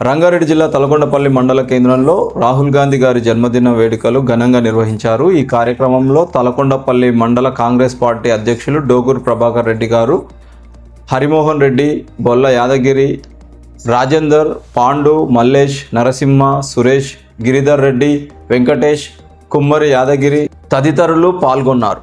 రంగారెడ్డి జిల్లా తలకొండపల్లి మండల కేంద్రంలో రాహుల్ గాంధీ గారి జన్మదిన వేడుకలు ఘనంగా నిర్వహించారు. ఈ కార్యక్రమంలో తలకొండపల్లి మండల కాంగ్రెస్ పార్టీ అధ్యక్షులు డోగూరు ప్రభాకర్ రెడ్డి గారు హరిమోహన్ రెడ్డి బొల్ల యాదగిరి రాజేందర్ పాండు మల్లేష్ నరసింహ సురేష్ గిరిధర్ రెడ్డి వెంకటేష్ కుమ్మరి యాదగిరి తదితరులు పాల్గొన్నారు.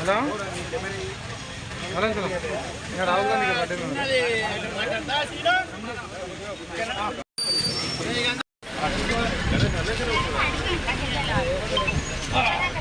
Hello? Hello hello. Rahul Gandhi Ah!